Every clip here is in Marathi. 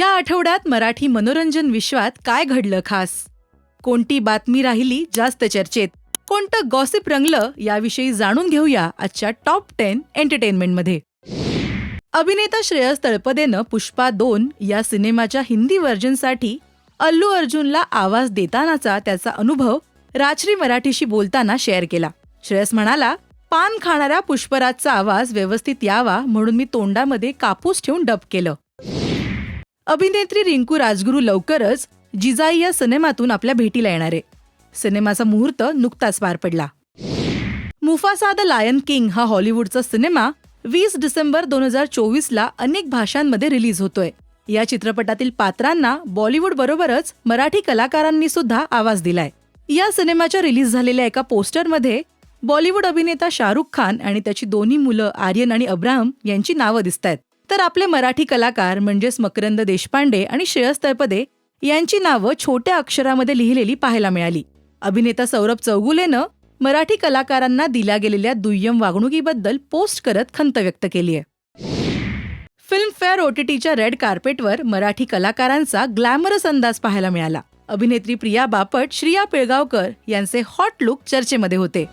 या आठवड्यात मराठी मनोरंजन विश्वात काय घडलं खास? कोणती बातमी राहिली जास्त चर्चेत? कोणतं गॉसिप रंगलं याविषयी जाणून घेऊया आजच्या टॉप टेन एंटरटेनमेंटमध्ये अभिनेता श्रेयस तळपदेनं पुष्पा दोन या सिनेमाच्या हिंदी व्हर्जनसाठी अल्लू अर्जुनला आवाज देतानाचा त्याचा अनुभव राजश्री मराठीशी बोलताना शेअर केला. श्रेयस म्हणाला पान खाणाऱ्या पुष्पराजचा आवाज व्यवस्थित यावा म्हणून मी तोंडामध्ये कापूस ठेवून डब केलं. अभिनेत्री रिंकू राजगुरू लवकरच जिजाई या सिनेमातून आपल्या भेटीला येणार आहे. सिनेमाचा मुहूर्त नुकताच पार पडला. मुफासा द लायन किंग हा हॉलिवूडचा सिनेमा वीस डिसेंबर दोन हजार चोवीसला अनेक भाषांमध्ये रिलीज होतोय. या चित्रपटातील पात्रांना बॉलिवूड बरोबरच मराठी कलाकारांनी सुद्धा आवाज दिलाय. या सिनेमाच्या रिलीज झालेल्या एका पोस्टरमध्ये बॉलिवूड अभिनेता शाहरुख खान आणि त्याची दोन्ही मुलं आर्यन आणि अब्राहम यांची नावं दिसत आहेत तर आपले मराठी कलाकार म्हणजेच मकरंद देशपांडे आणि श्रेयस तळपदे यांची नावं छोट्या अक्षरामध्ये लिहिलेली पाहायला मिळाली. अभिनेता सौरभ चौगुलेनं मराठी कलाकारांना दिल्या गेलेल्या दुय्यम वागणुकीबद्दल पोस्ट करत खंत व्यक्त केली आहे. फिल्मफेअर ओटीटीच्या रेड कार्पेटवर मराठी कलाकारांचा ग्लॅमरस अंदाज पाहायला मिळाला. अभिनेत्री प्रिया बापट श्रिया पिळगावकर यांचे हॉट लुक चर्चेमध्ये होते.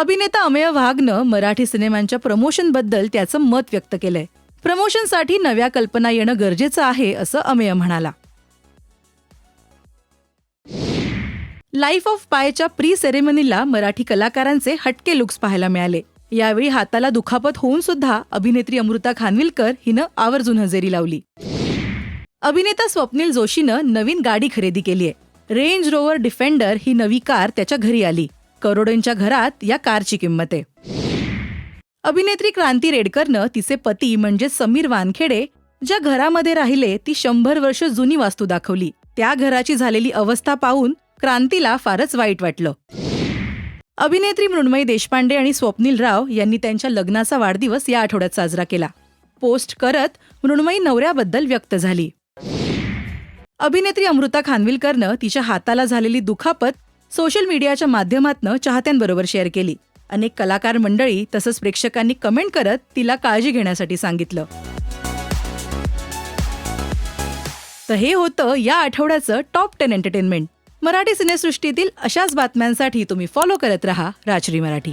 अभिनेता अमेय वाघनं मराठी सिनेमांच्या प्रमोशनबद्दल त्याचं मत व्यक्त केलंय. प्रमोशनसाठी नव्या कल्पना येणं गरजेचं आहे असं अमेय म्हणाला. लाईफ ऑफ पायच्या प्री सेरेमनीला मराठी कलाकारांचे हटके लुक्स पाहायला मिळाले. यावेळी हाताला दुखापत होऊन सुद्धा अभिनेत्री अमृता खानविलकर हिनं आवर्जून हजेरी लावली. अभिनेता स्वप्नील जोशीनं नवीन गाडी खरेदी केली आहे रेंज रोवर डिफेंडर ही नवी कार त्याच्या घरी आली. करोडोंच्या घरात या कारची किंमत आहे. अभिनेत्री क्रांती रेडकरनं तिचे पती म्हणजे समीर वानखेडे ज्या घरामध्ये राहिले ती शंभर वर्ष जुनी वास्तू दाखवली. त्या घराची झालेली अवस्था पाहून क्रांतीला फारच वाईट वाटलं. अभिनेत्री मृण्मयी देशपांडे आणि स्वप्नील राव यांनी त्यांच्या लग्नाचा वाढदिवस या आठवड्यात साजरा केला. पोस्ट करत मृण्मयी नवऱ्याबद्दल व्यक्त झाली. अभिनेत्री अमृता खानविलकरनं तिच्या हाताला झालेली दुखापत सोशल मीडियाच्या माध्यमातून चाहत्यांबरोबर शेअर केली. अनेक कलाकार मंडळी तसंच प्रेक्षकांनी कमेंट करत तिला काळजी घेण्यासाठी सांगितलं. तर हे होतं या आठवड्याचं टॉप टेन एंटरटेनमेंट मराठी सिनेसृष्टीतील अशाच बातम्यांसाठी तुम्ही फॉलो करत रहा राजश्री मराठी.